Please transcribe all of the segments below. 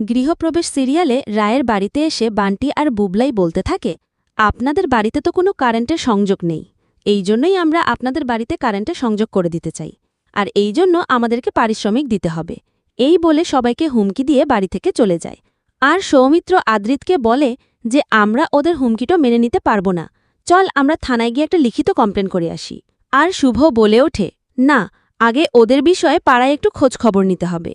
গৃহপ্রবেশ সিরিয়ালে রায়ের বাড়িতে এসে বান্টি আর বুবলাই বলতে থাকে, আপনাদের বাড়িতে তো কোনো কারেন্টের সংযোগ নেই। এই জন্যই আমরা আপনাদের বাড়িতে কারেন্টের সংযোগ করে দিতে চাই। আর এই জন্য আমাদেরকে পারিশ্রমিক দিতে হবে। এই বলে সবাইকে হুমকি দিয়ে বাড়ি থেকে চলে যায়। আর সৌমিত্র আদ্রিতকে বলে যে, আমরা ওদের হুমকিটা মেনে নিতে পারব না। চল আমরা থানায় গিয়ে একটা লিখিত কমপ্লেন করে আসি। আর শুভ বলে ওঠে, না, আগে ওদের বিষয়ে পাড়ায় একটু খোঁজ খবর নিতে হবে।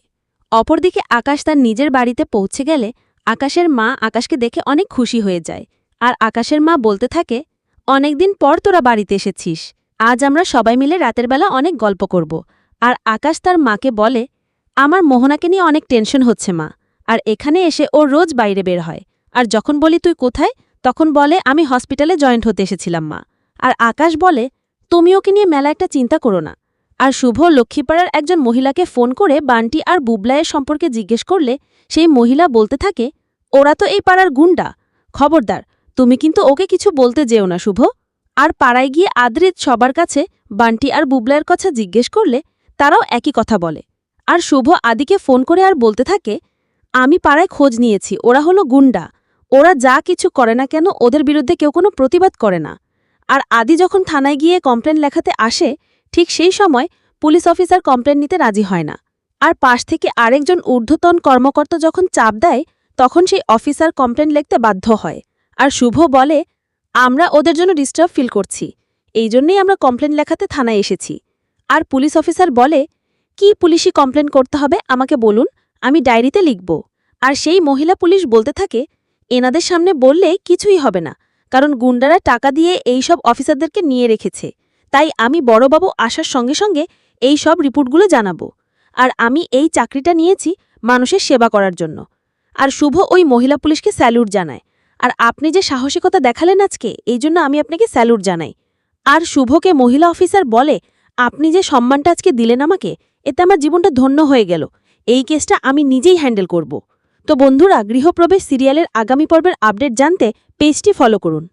অপরদিকে আকাশ তার নিজের বাড়িতে পৌঁছে গেলে আকাশের মা আকাশকে দেখে অনেক খুশি হয়ে যায়। আর আকাশের মা বলতে থাকে, অনেকদিন পর তোরা বাড়িতে এসেছিস। আজ আমরা সবাই মিলে রাতের বেলা অনেক গল্প করব। আর আকাশ তার মাকে বলে, আমার মোহনাকে নিয়ে অনেক টেনশন হচ্ছে মা। আর এখানে এসে ও রোজ বাইরে বের হয়। আর যখন বলি, তুই কোথায়? তখন বলে, আমি হসপিটালে জয়েন্ট হতে এসেছিলাম মা। আর আকাশ বলে, তুমি ওকে নিয়ে মেলা একটা চিন্তা করো না। আর শুভ লক্ষ্মীপাড়ার একজন মহিলাকে ফোন করে বান্টি আর বুবলায়ের সম্পর্কে জিজ্ঞেস করলে সেই মহিলা বলতে থাকে, ওরা তো এই পাড়ার গুন্ডা খবরদার, তুমি কিন্তু ওকে কিছু বলতে যেও না, শুভ। আর পাড়ায় গিয়ে আদ্রিত সবার কাছে বান্টি আর বুবলায়ের কথা জিজ্ঞেস করলে তারাও একই কথা বলে। আর শুভ আদিকে ফোন করে আর বলতে থাকে, আমি পাড়ায় খোঁজ নিয়েছি, ওরা হলো গুন্ডা ওরা যা কিছু করে না কেন, ওদের বিরুদ্ধে কেউ কোনো প্রতিবাদ করে না। আর আদি যখন থানায় গিয়ে কমপ্লেন লেখাতে আসে ঠিক সেই সময় পুলিশ অফিসার কমপ্লেন নিতে রাজি হয় না। আর পাশ থেকে আরেকজন ঊর্ধ্বতন কর্মকর্তা যখন চাপ দেয়, তখন সেই অফিসার কমপ্লেন লিখতে বাধ্য হয়। আর শুভ বলে, আমরা ওদের জন্য ডিস্টার্ব ফিল করছি। এই জন্যই আমরা কমপ্লেন লেখাতে থানায় এসেছি। আর পুলিশ অফিসার বলে, কি পুলিশি কমপ্লেন করতে হবে আমাকে বলুন, আমি ডায়েরিতে লিখব। আর সেই মহিলা পুলিশ বলতে থাকে, এনাদের সামনে বললে কিছুই হবে না, কারণ গুন্ডারা টাকা দিয়ে এই সব অফিসারদেরকে নিয়ে রেখেছে। তাই আমি বড়বাবু আসার সঙ্গে সঙ্গে এই সব রিপোর্টগুলো জানাব। আর আমি এই চাকরিটা নিয়েছি মানুষের সেবা করার জন্য। আর শুভ ওই মহিলা পুলিশকে স্যালুট জানায়। আর আপনি যে সাহসিকতা দেখালেন আজকে, এই জন্য আমি আপনাকে স্যালুট জানাই। আর শুভকে মহিলা অফিসার বলে, আপনি যে সম্মানটা আজকে দিলেন আমাকে, এতে আমার জীবনটা ধন্য হয়ে গেল। এই কেসটা আমি নিজেই হ্যান্ডেল করব। তো বন্ধুরা, গৃহপ্রবেশ সিরিয়ালের আগামী পর্বের আপডেট জানতে পেজটি ফলো করুন।